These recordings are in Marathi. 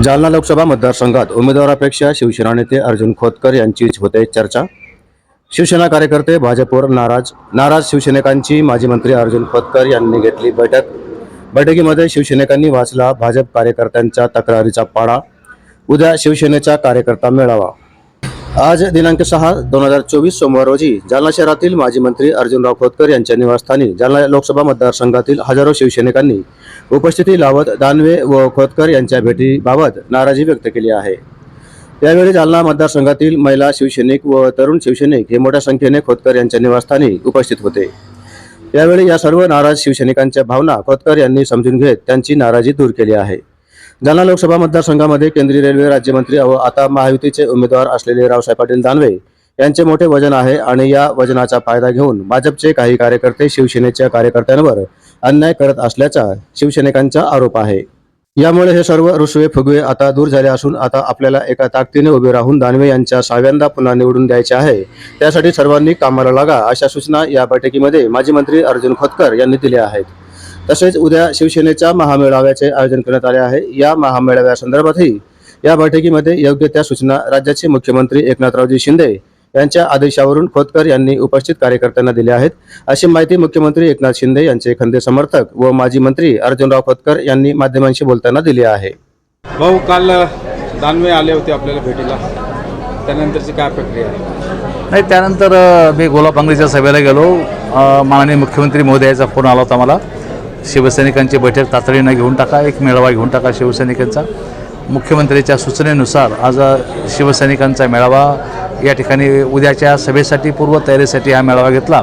जालना लोकसभा मतदारसंघात उमेदवारापेक्षा शिवसेना नेते अर्जुन खोतकर यांचीच होते चर्चा. शिवसेना कार्यकर्ते भाजपवर नाराज. नाराज शिवसैनिकांची माजी मंत्री अर्जुन खोतकर यांनी घेतली बैठक. बैठकीमध्ये शिवसैनिकांनी वाचला भाजप कार्यकर्त्यांच्या तक्रारीचा पाडा. उद्या शिवसेनेचा कार्यकर्ता मेळावा. आज दिनांक सहा दोन हजार चोवीस सोमवार रोजी जालना शहरातील माजी मंत्री अर्जुनराव खोतकर यांच्या निवासस्थानी जालना लोकसभा मतदारसंघातील हजारो शिवसैनिकांनी उपस्थिती लावत दानवे व खोतकर यांच्या भेटीबाबत नाराजी व्यक्त केली आहे. यावेळी जालना मतदारसंघातील महिला शिवसैनिक व तरुण शिवसैनिक हे मोठ्या संख्येने खोतकर यांच्या निवासस्थानी उपस्थित होते. यावेळी या सर्व नाराज शिवसैनिकांच्या भावना खोतकर यांनी समजून घेत त्यांची नाराजी दूर केली आहे. जालना लोकसभा मतदारसंघामध्ये केंद्रीय रेल्वे राज्यमंत्री व आता महायुतीचे उमेदवार असलेले रावसाहेब पाटील दानवे यांचे मोठे वजन आहे आणि या वजनाचा फायदा घेऊन भाजपचे काही कार्यकर्ते शिवसेनेच्या कार्यकर्त्यांवर अन्याय करत असल्याचा शिवसैनिकांचा आरोप आहे. यामुळे हे सर्व रुसवे फुगवे आता दूर झाले असून आता आपल्याला एका ताकदीने उभे राहून दानवे यांच्या सहाव्यांदा पुन्हा निवडून द्यायचे आहे. त्यासाठी सर्वांनी कामाला लागा अशा सूचना या बैठकीमध्ये माजी मंत्री अर्जुन खोतकर यांनी दिल्या आहेत. तसेच उद्या शिवसेनेच्या महामेळाव्याचे आयोजन करण्यात आले आहे. या महामेळाव्यासंदर्भातही या बैठकीमध्ये योग्य त्या सूचना राज्याचे मुख्यमंत्री एकनाथरावजी शिंदे यांच्या आदेशावरून खोतकर यांनी उपस्थित कार्यकर्त्यांना दिल्या आहेत. अशी माहिती मुख्यमंत्री एकनाथ शिंदे यांचे खंदे समर्थक व माजी मंत्री अर्जुनराव खोतकर यांनी माध्यमांशी बोलताना दिली आहे. भाऊ काल दानवे आले होते आपल्याला भेटीला. त्यानंतरची काय प्रक्रिया आहे? नाही त्यानंतर मी गोलापांगरीच्या सभेला गेलो. माननीय मुख्यमंत्री महोदयाचा फोन आला होता मला. शिवसैनिकांची बैठक तातडीनं घेऊन टाका एक मेळावा घेऊन टाका शिवसैनिकांचा. मुख्यमंत्र्याच्या सूचनेनुसार आज शिवसैनिकांचा मेळावा या ठिकाणी उद्याच्या सभेसाठी पूर्वतयारीसाठी हा मेळावा घेतला.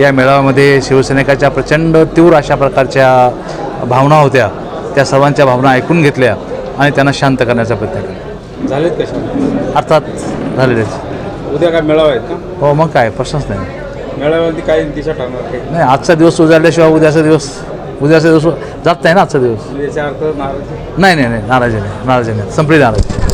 या मेळाव्यामध्ये शिवसैनिकाच्या प्रचंड तीव्र अशा प्रकारच्या भावना होत्या. त्या सर्वांच्या भावना ऐकून घेतल्या आणि त्यांना शांत करण्याचा प्रयत्न केला. झालेत कशा अर्थात झालेलेच उद्या काय मेळावा आहेत का? हो मग काय? प्रश्नच नाही. मेळाव्यामध्ये काय दिशा ठरणार नाही आजचा दिवस उजाडल्याशिवाय उद्याचा दिवस उद्याचा दिवस जात नाही ना आजचा दिवस? नाही नाही नाही नाराजी नाही नाराजी नाही. संपली नाराजी.